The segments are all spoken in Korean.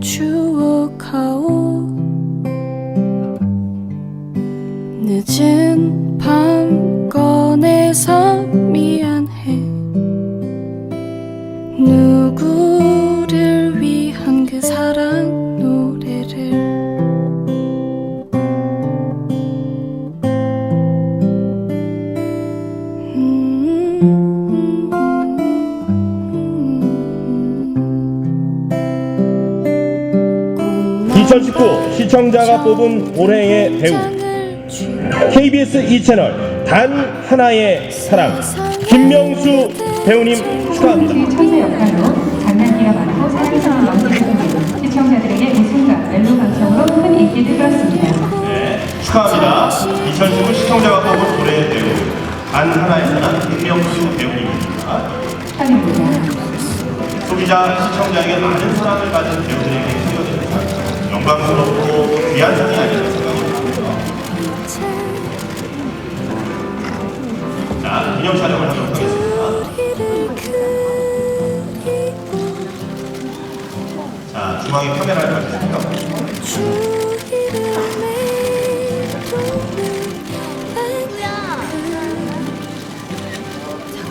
추억하오. 늦은 밤 꺼내서 미안해. 누구를 위한 그 사랑? 2019 시청자가 뽑은 올해의 배우 KBS 2채널 단 하나의 사랑 김명수 배우님 축하합니다. 천재 역할로 장난기가 많고 사기스러운 연기를 시청자들에게 웃음과 멜로 감성으로 큰 인기를 끌었습니다. 축하합니다. 2019 시청자가 뽑은 올해의 배우 단 하나의 사랑 김명수 배우님입니다. 축하드립니다. 소비자 시청자에게 많은 사랑을 받은 배우들에게 영광스럽고 귀한 상이 아닐까 생각합니다. 자, 기념 촬영을 하도록 하겠습니다. 자, 중앙에 카메라를 가지고요.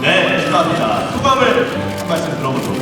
네, 축하합니다. 소감을 한 말씀 들어보도록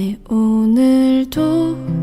네, 오늘도